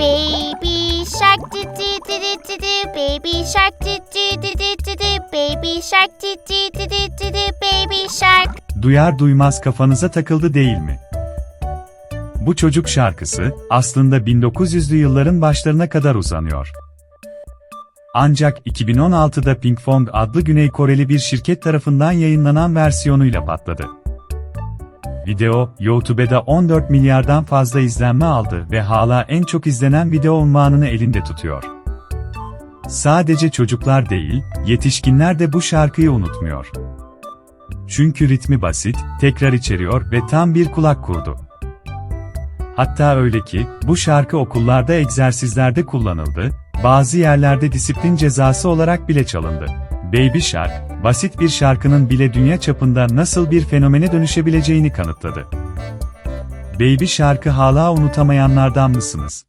Baby shark do do do do do do. Baby shark do do do do do do. Baby shark do do do do do do. Baby shark. Duyar duymaz kafanıza takıldı değil mi? Bu çocuk şarkısı, aslında 1900'lü yılların başlarına kadar uzanıyor. Ancak 2016'da Pinkfong adlı Güney Koreli bir şirket tarafından yayınlanan versiyonuyla patladı. Video, YouTube'da 14 milyardan fazla izlenme aldı ve hala en çok izlenen video unvanını elinde tutuyor. Sadece çocuklar değil, yetişkinler de bu şarkıyı unutmuyor. Çünkü ritmi basit, tekrar içeriyor ve tam bir kulak kurdu. Hatta öyle ki, bu şarkı okullarda egzersizlerde kullanıldı, bazı yerlerde disiplin cezası olarak bile çalındı. Baby Shark, basit bir şarkının bile dünya çapında nasıl bir fenomene dönüşebileceğini kanıtladı. Baby Shark'ı hala unutamayanlardan mısınız?